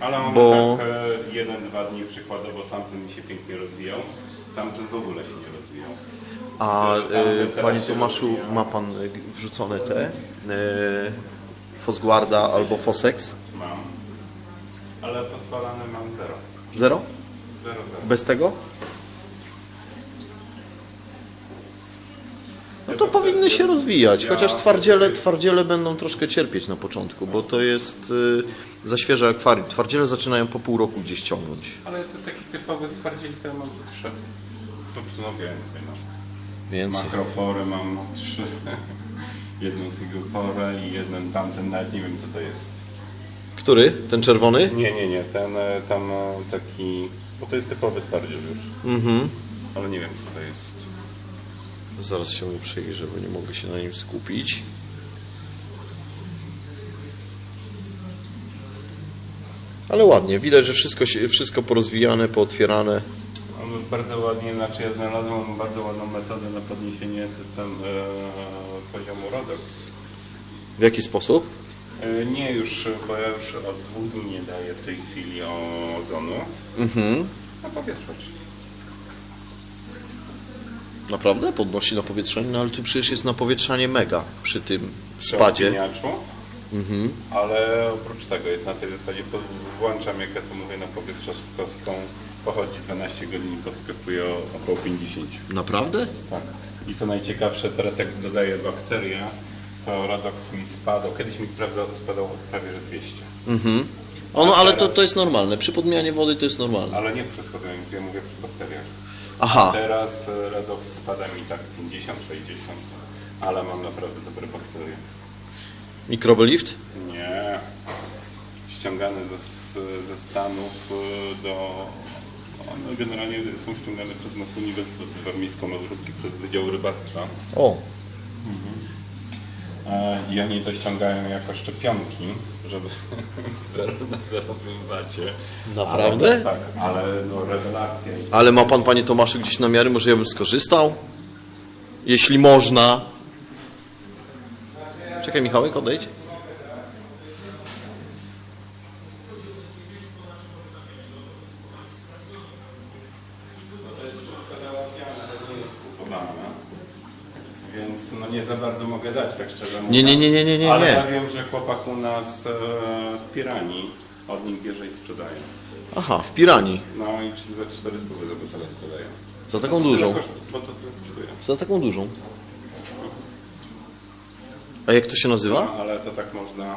Ale mamy Bo- tak e, jeden, dwa dni przykładowo tamten mi się pięknie rozwijał, tamten w ogóle się nie rozwijał. A e, Panie Tomaszu, ma Pan e, wrzucone te e, Fosguarda albo Fosex? Mam. Ale pozwalane mam zero. Zero? Zero, zero. Bez tego? No to powinny się rozwijać, chociaż twardziele, twardziele będą troszkę cierpieć na początku, bo to jest y, za świeże akwarium. Twardziele zaczynają po pół roku gdzieś ciągnąć. Ale to takich typowych twardzieli to ja mam trzy. To no więcej. No. Więcej. Makroporę mam trzy. Jedną single i jeden tamten, nawet nie wiem co to jest. Który? Ten czerwony? Nie, nie, nie, ten e, tam e, taki, bo to jest typowy twardziel już. Mhm. Ale nie wiem co to jest. Zaraz się mu przyjrzę, bo nie mogę się na nim skupić. Ale ładnie, widać, że wszystko, wszystko porozwijane, pootwierane. Bardzo ładnie, znaczy ja znalazłem bardzo ładną metodę na podniesienie system e, poziomu RODOX. W jaki sposób? E, nie już, bo ja już od dwóch dni nie daję w tej chwili ozonu. Mhm. Na powietrzu. Naprawdę? Podnosi na powietrzanie? No ale tu przecież jest napowietrzanie mega przy tym spadzie. Pieniaczu. Ale oprócz tego jest na tej zasadzie, włączam jak ja to mówię na powietrze z kostką, pochodzi 12 godzin i podskakuje o około 50. Naprawdę? Tak. I co najciekawsze, teraz jak dodaję bakteria, to Radox mi spadał, kiedyś mi sprawdzał, spadał prawie że 200. Mhm. Ono, ale to, to jest normalne. Przy podmianie wody to jest normalne. Ale nie przy wchodzeniu, ja mówię przy bakteriach. Aha. Teraz e, Radox spada mi tak 50-60, ale mam naprawdę dobre bakterie. Mikrobelift? Nie. Ściągane ze, ze Stanów y, do... One generalnie są ściągane przez nasz Uniwersytet Warmińsko-Mazurski przez Wydział Rybactwa. O, E, I oni to ściągają jako szczepionki, żeby zero, na zerowym wacie. Naprawdę? Ale, tak, ale no rewelacja. Ale ma pan, panie Tomaszu, gdzieś namiary? Może ja bym skorzystał? Jeśli można. Czekaj, Michałek, odejdź. Więc no nie za bardzo mogę dać, tak szczerze mówiąc. Nie, nie, nie, nie, nie, nie, Ale ja wiem, że chłopak u nas e, w Piranii od nich bierze i sprzedaje. Aha, w Piranii. No i czy- za 400 za butelę sprzedaje. Za taką dużą. Tyle koszt- Bo to tyle kosztuje. Za taką dużą. A jak to się nazywa? No, ale to tak można